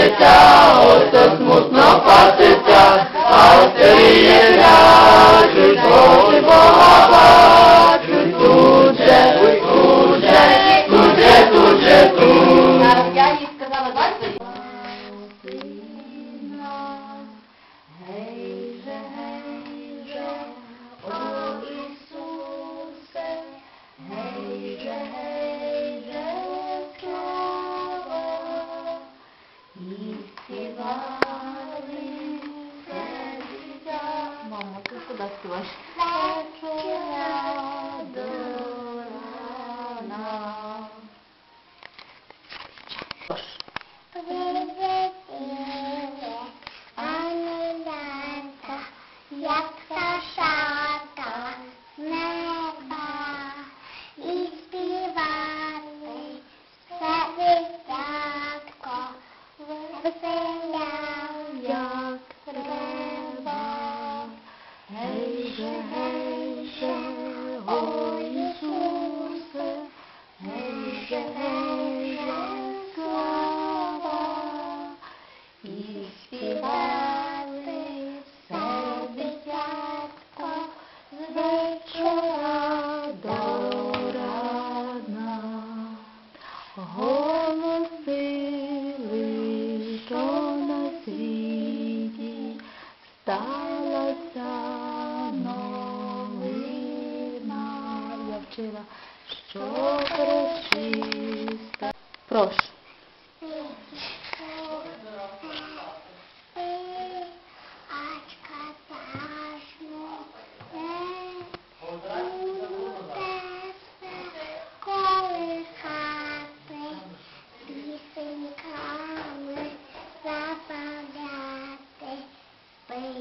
паситься, ото смутно паситься, Сталася новина. Я вчила, що прочиста. Прошу.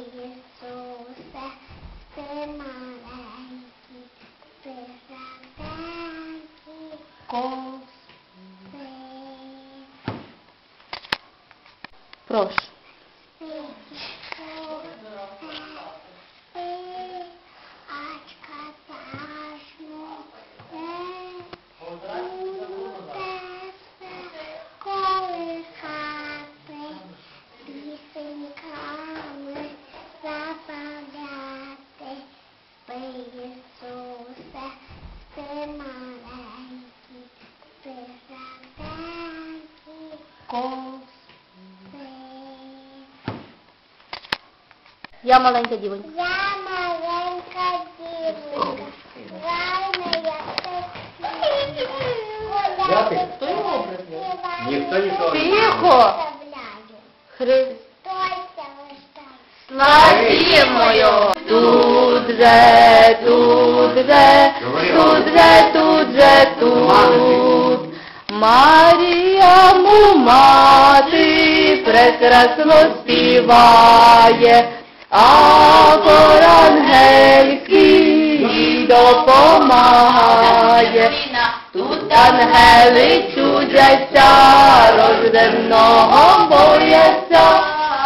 começou essa semana que pesa tarde. Com. Раденький, Кос. ти Я маленька дівонька. Я маленька дівчинка, гарна я Дякую. Хто його образ Ніхто нікого не Тихо. Христ. Тойся лише. Славімо його. Тут же, тут же, тут же, тут же, тут. Марія му мати прекрасно співає, а ворангельський їй допомагає. Тут ангели чудяться, рожденого бояться,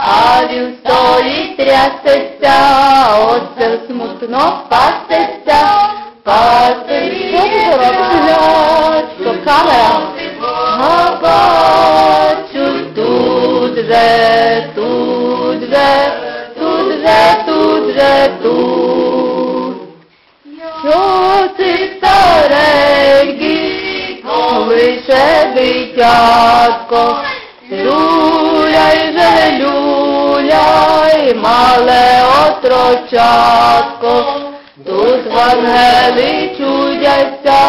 а він стоїть трясеться, оце смутно глядь, що камера, тут же, тут же, тут же, тут. Що ти старенький, лише дитятко, люляй же, люляй, мале отрочатко, тут в ангели чудяться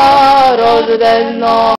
рождено.